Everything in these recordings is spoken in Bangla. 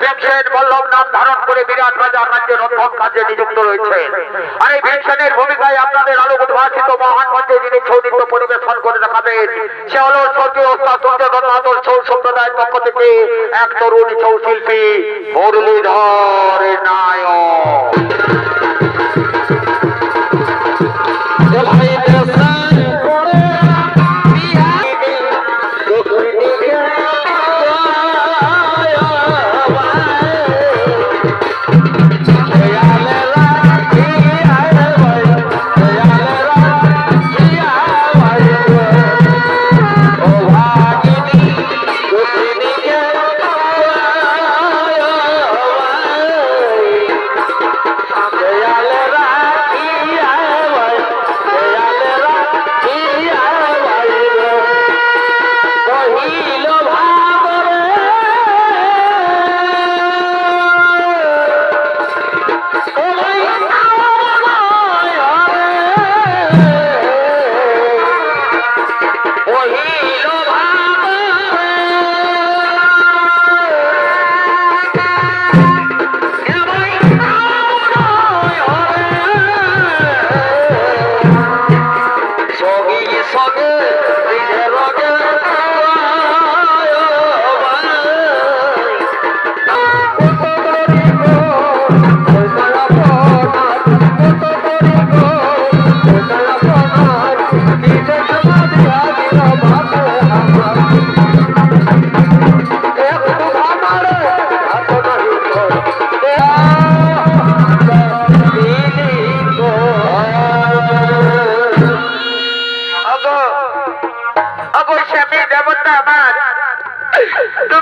ভীমসেন বল্লভ নাম ধারণ করে বিরাট রাজার রাজ্যের নিযুক্ত রয়েছে। আর এই ভীমসেনের ভূমিকায় আপনাদের আলোক উদ্ভাসিত মহান পরিবেশন করে দেখাবেন, সে হল স্বর্গীয় গণমাতর ছৌ এক তরুণ ছৌ শিল্পী মুরলীধর নায়ক।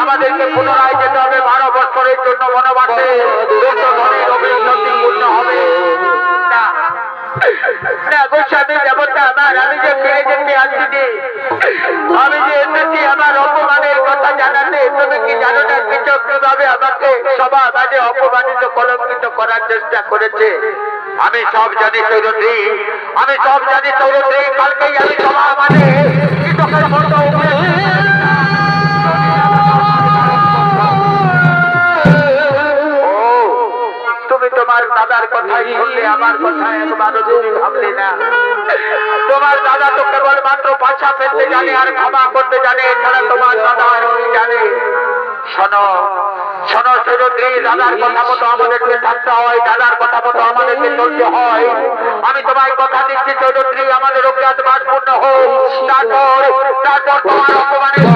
আমাদেরকে পুনরায় যেতে হবে বারো বছরের জন্য বনবাসে। পূর্ণ হবে। আমি করার চেষ্টা করেছে। আমি সব জানি সৌরদ্রী আমি সব জানি সৌরদ্রী কালকেই আমি সবার মাঝে কৃতকের মতো শুনলে আমার কথা একবারও তুমি ভাবলে না। তোমার দাদা তো কেবল মাত্র পাশা ফেলতে জানে আর ক্ষমা করতে জানে, এছাড়া তোমার দাদা আর জানে। শোনো শোনো সুরদ্রী দাদার কথা মতো আমাদেরকে থাকতে হয়, দাদার কথা মতো আমাদেরকে চলতে হয়। আমি তোমায় কথা দিচ্ছি চৌধুরী আমাদের অজ্ঞাত মাস পূর্ণ হোক। তারপর তারপর তোমার অপমানের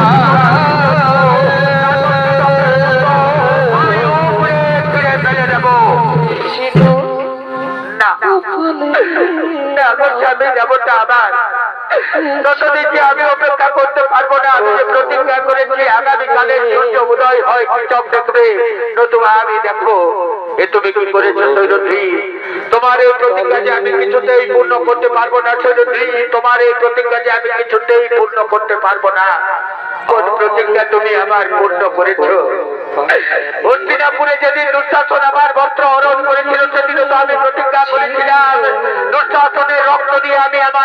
তোমার এই প্রতিজ্ঞা যে আমি কিছুতেই পূর্ণ করতে পারব না সৈরধী তোমার এই প্রতিজ্ঞা যে আমি কিছুতেই পূর্ণ করতে পারব না, কোন প্রতিজ্ঞা তুমি আমার পূর্ণ করেছ? হস্তিনাপুরে যেদিন দুঃশাসন, আমার বস্ত্র হরণ করেছিল, সেদিনও তো আমি প্রতিজ্ঞা করেছিলাম।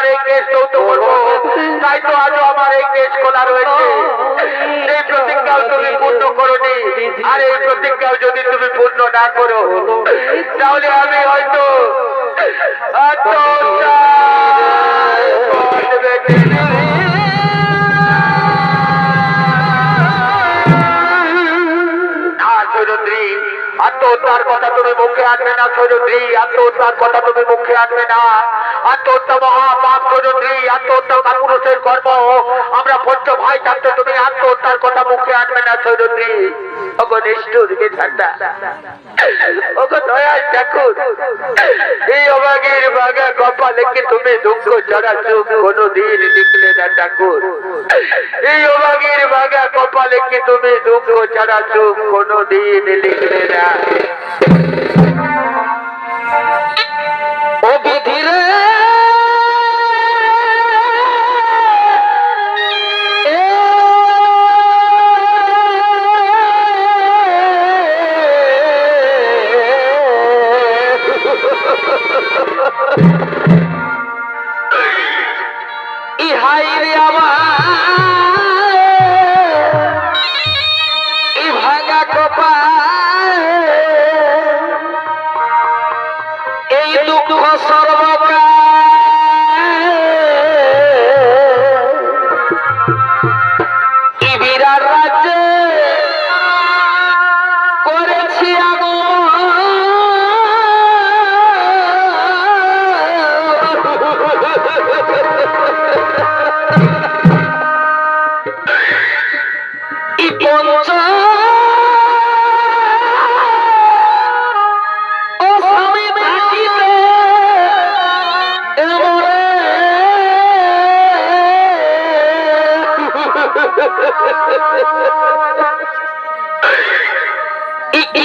এই কেস যৌথ করব তাই তো আজও আমার এই কেস খোলা রয়েছে। সেই প্রতিজ্ঞাও তুমি পূর্ণ করোনি, আর এই প্রতিজ্ঞাও যদি তুমি পূর্ণ না করো, তাহলে আমি হয়তো আত্মহত্যা সৈরন্দ্রী, আত্মহত্যার কথা তুমি মুখে আনবে না সৈরদ্রি আত্মহত্যার কথা তুমি মুখে আনবে না। আত্মহত্যা মহাপাপ সৈরদ্রি আত্মহত্যা কাপুরুষের কর্ম। আমরা পঞ্চ ভাই থাকতে তুমি আত্মহত্যার কথা মুখে আনবে না সৈরদ্রি ওগো নিষ্ঠুর ঠাকুর। এই অবাগের বাগা কপালে কি তুমি দুঃখ ছাড়া সুখ কোনদিন লিখলে না ঠাকুর। এই অভাগীর ভাগা কপালে কি তুমি দুঃখ ছাড়া সুখ কোনদিন লিখলে না? এই দুঃখ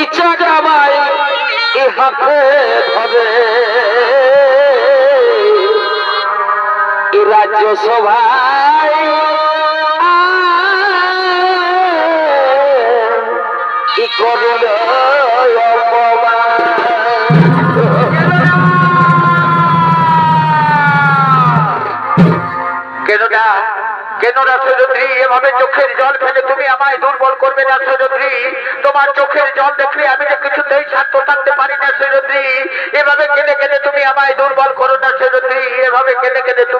ইচ্ছা কামাই ই হাতে ধরে। ই রাজ্য সভায় কি করল কেননা কেননা চৌধুরী এভাবে চোখের জল ফেলে তুমি আমায় দুর্বল করবে চৌধুরী তোমার চোখের জল দেখলে আমি যে কিছুতেই শান্ত থাকতে পারি না চৌধুরী এভাবে কেঁদে কেঁদে তুমি আমায় দুর্বল করো না চৌধুরী এভাবে কেঁদে কেঁদে তুমি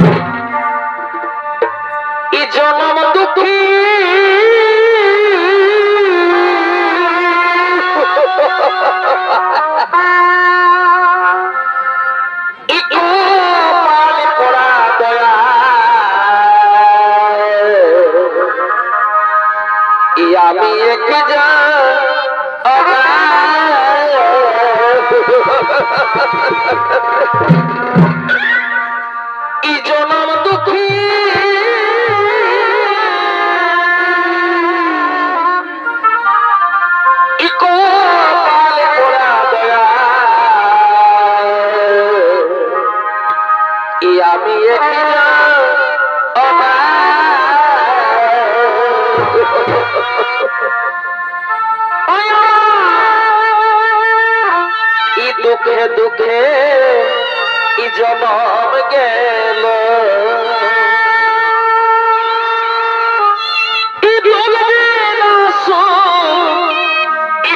জনম দুঃখী। আমি এক যা দুঃখে দুঃখে ই জনম গেল। ই বলবে না সো, ই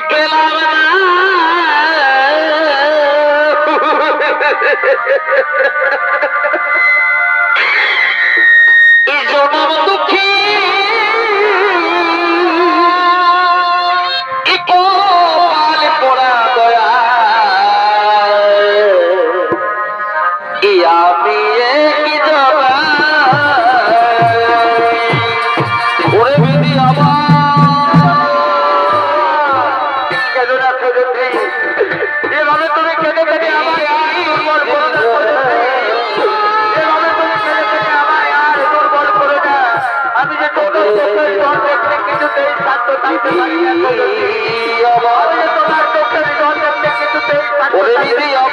কিছুতেই শান্ত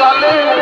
লালে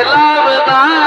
পিতা বলব দেখা পেলাম না